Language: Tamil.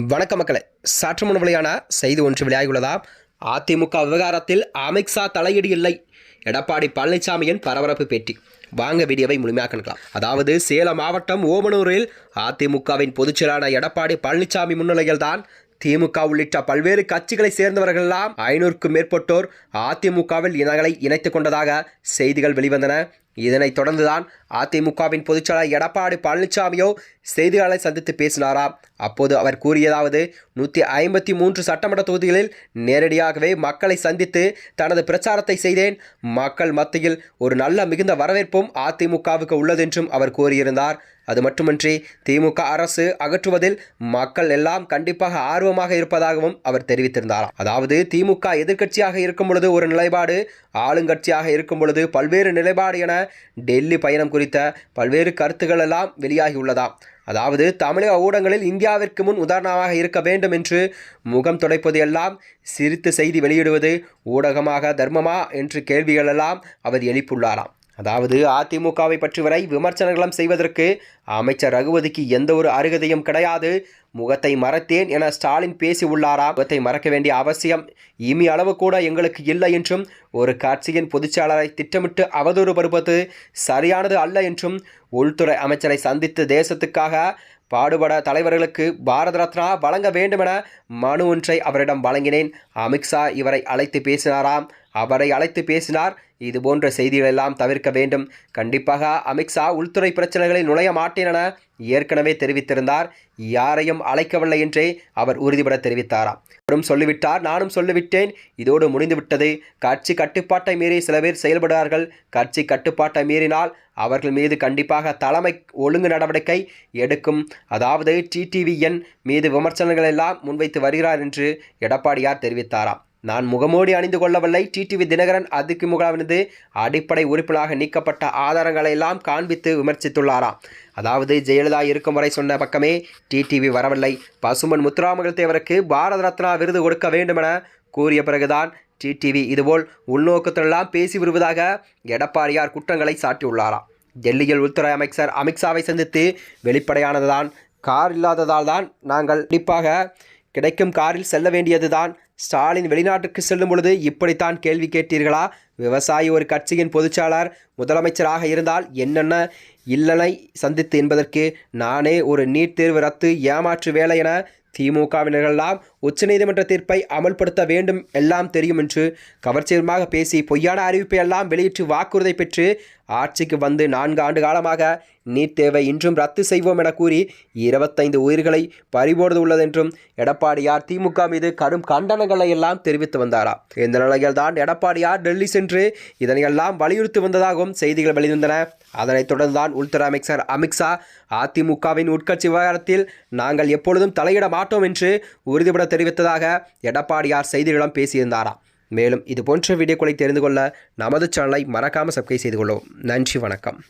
வணக்க மக்களே. சற்று முன் செய்தி ஒன்று வெளியாகியுள்ளதா? அதிமுக விவகாரத்தில் அமித்ஷா தலையீடு இல்லை. எடப்பாடி பழனிசாமியின் பரபரப்பு பேட்டி. வாங்க வீடியோவை முழுமையாக கணக்கலாம். அதாவது சேலம் மாவட்டம் ஓமனூரில் அதிமுகவின் பொதுச்செயலாளர் எடப்பாடி பழனிசாமி முன்னிலையில் தான் திமுக உள்ளிட்ட பல்வேறு கட்சிகளை சேர்ந்தவர்களெல்லாம் ஐநூறுக்கும் மேற்பட்டோர் அதிமுகவில் இனங்களை இணைத்துக் கொண்டதாக செய்திகள் வெளிவந்தன. இதனைத் தொடர்ந்துதான் அதிமுகவின் பொதுச்செயலாளர் எடப்பாடி பழனிசாமியோ செய்தியாளரை சந்தித்து பேசினாராம் அப்போது அவர் கூறியதாவது நூற்றி ஐம்பத்தி மூன்று சட்டமன்ற தொகுதிகளில் நேரடியாகவே மக்களை சந்தித்து தனது பிரச்சாரத்தை செய்தேன். மக்கள் மத்தியில் ஒரு நல்ல மிகுந்த வரவேற்பும் அதிமுகவுக்கு உள்ளதென்றும் அவர் கூறியிருந்தார். அது மட்டுமின்றி திமுக அரசு அகற்றுவதில் மக்கள் எல்லாம் கண்டிப்பாக ஆர்வமாக இருப்பதாகவும் அவர் தெரிவித்திருந்தார் அதாவது திமுக எதிர்க்கட்சியாக இருக்கும் பொழுது ஒரு நிலைப்பாடு ஆளுங்கட்சியாக இருக்கும் பொழுது பல்வேறு நிலைப்பாடு என டெல்லி பயணம் குறித்து பல்வேறு கருத்துக்கள் எல்லாம் வெளியாகியுள்ளதாம். அதாவது தமிழக ஊடகங்களில் இந்தியாவிற்கு முன் உதாரணமாக இருக்க வேண்டும் என்று முகம் துடைப்பது எல்லாம் சிரித்து செய்தி வெளியிடுவது ஊடகமாக தர்மமா என்று கேள்விகளெல்லாம் அவர் எழுப்பியுள்ளாராம். அதாவது அதிமுகவை பற்றி வரை விமர்சனங்களும் செய்வதற்கு அமைச்சர் ரகுபதிக்கு எந்த ஒரு அருகதையும் கிடையாது. முகத்தை மறைத்தேன் என ஸ்டாலின் பேசி உள்ளாரா? முகத்தை மறக்க வேண்டிய அவசியம் இமி அளவு கூட எங்களுக்கு இல்லை என்றும் ஒரு கட்சியின் பொதுச்செயலரை திட்டமிட்டு அவதூறு வருவது சரியானது அல்ல என்றும் உள்துறை அமைச்சரை சந்தித்து தேசத்துக்காக பாடுபட தலைவர்களுக்கு பாரத ரத்னா வழங்க வேண்டுமென மனு ஒன்றை அவரிடம் வழங்கினேன். அமித்ஷா இவரை அழைத்து பேசினாராம். அவரை அழைத்து பேசினார். இது போன்ற செய்திகள் எல்லாம் தவிர்க்க வேண்டும். கண்டிப்பாக அமித்ஷா உள்துறை பிரச்சனைகளில் நுழைய மாட்டேன் என ஏற்கனவே தெரிவித்திருந்தார். யாரையும் அழைக்கவில்லை என்றே அவர் உறுதிபட தெரிவித்தாராம். அவரும் சொல்லிவிட்டார். நானும் சொல்லிவிட்டேன். இதோடு முடிந்துவிட்டது. கட்சி கட்டுப்பாட்டை மீறி சில பேர் செயல்படுவார்கள் கட்சி கட்டுப்பாட்டை மீறினால் அவர்கள் மீது கண்டிப்பாக தலைமை ஒழுங்கு நடவடிக்கை எடுக்கும். அதாவது டிடிவிஎன் மீது விமர்சனங்கள் எல்லாம் முன்வைத்து வருகிறார் என்று எடப்பாடியார் தெரிவித்தாராம். நான் முகமூடி அணிந்து கொள்ளவில்லை. டிடிவி தினகரன் அதுக்கு முகாவினது அடிப்படை உறுப்பினராக நீக்கப்பட்ட ஆதாரங்களை எல்லாம் காண்பித்து விமர்சித்துள்ளாராம் அதாவது ஜெயலலிதா இருக்கும் வரை சொன்ன பக்கமே டிடிவி வரவில்லை. பசுமன் முத்துராமகள் தேவருக்கு பாரத ரத்னா விருது கொடுக்க வேண்டுமென கூறிய பிறகுதான் டிடிவி இதுபோல் உள்நோக்கத்திலெல்லாம் பேசி வருவதாக எடப்பாடியார் குற்றங்களை சாட்டியுள்ளாராம் டெல்லியில் உள்துறை அமைச்சர் அமித்ஷாவை சந்தித்து வெளிப்படையானதுதான். கார் இல்லாததால் தான் நாங்கள் கண்டிப்பாக கிடைக்கும் காரில் செல்ல வேண்டியதுதான் ஸ்டாலின் வெளிநாட்டுக்கு செல்லும் பொழுது இப்படித்தான் கேள்வி கேட்டீர்களா? விவசாயி ஒரு கட்சியின் பொதுச்சாளர் முதலமைச்சராக இருந்தால் என்னென்ன இல்லனை சந்தித்து என்பதற்கு நானே ஒரு நீட் தேர்வு ரத்து ஏமாற்று வேலை என திமுகவினர்களெல்லாம் உச்சநீதிமன்ற தீர்ப்பை அமல்படுத்த வேண்டும் எல்லாம் தெரியும் என்று கவர்ச்சியமாக பேசி பொய்யான அறிவிப்பை எல்லாம் வெளியிட்டு வாக்குறுதி பெற்று ஆட்சிக்கு வந்து நான்கு ஆண்டு காலமாக நீட் தேவை இன்றும் ரத்து செய்வோம் என கூறி இருபத்தைந்து உயிர்களை பறிபோடுது உள்ளதென்றும் எடப்பாடியார் திமுக மீது கடும் கண்டனங்களை எல்லாம் தெரிவித்து வந்தாராம் இந்த நிலையில்தான் எடப்பாடியார் டெல்லி சென்று இதனையெல்லாம் வலியுறுத்தி வந்ததாகவும் செய்திகள் வெளிவந்தன. அதனைத் தொடர்ந்துதான் உள்துறை அமைச்சர் அமித்ஷா அதிமுகவின் உட்கட்சி விவகாரத்தில் நாங்கள் எப்பொழுதும் தலையிட மாட்டோம் என்று உறுதிபட தெரிவித்ததாக எடப்பாடியார் செய்திகளிடம் பேசியிருந்தாராம். மேலும் இது போன்ற வீடியோக்களை தெரிந்து கொள்ள நமது சேனலை மறக்காமல் சப்ஸ்கிரைப் செய்து கொள்ளவும். நன்றி வணக்கம்.